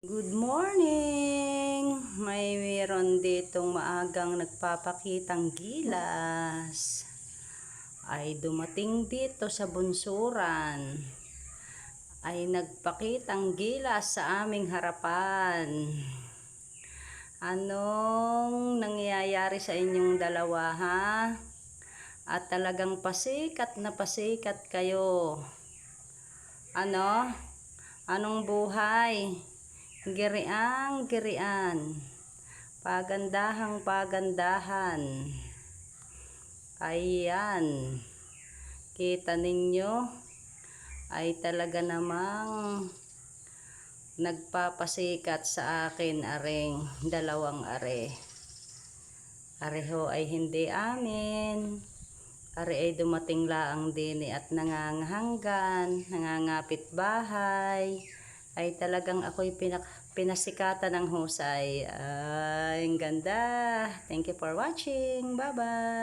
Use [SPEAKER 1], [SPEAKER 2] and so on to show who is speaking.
[SPEAKER 1] Good morning! May meron ditong maagang nagpapakitang gilas. Ay dumating dito sa bunsuran. Ay nagpakitang gilas sa aming harapan. Anong nangyayari sa inyong dalawa ha? At talagang pasikat na pasikat kayo. Ano? Anong buhay? Giriang girian. Pagandahang pagandahan. Ayan. Kita ninyo? Ay talaga namang nagpapasikat sa akin aring dalawang are. Areho ay hindi amin. Are ay dumating laang dini at nangangahanggan, nangangapit bahay. Ay talagang ako'y pinak pinasikatan ng husay. Ay, ang ganda. Thank you for watching. Bye-bye.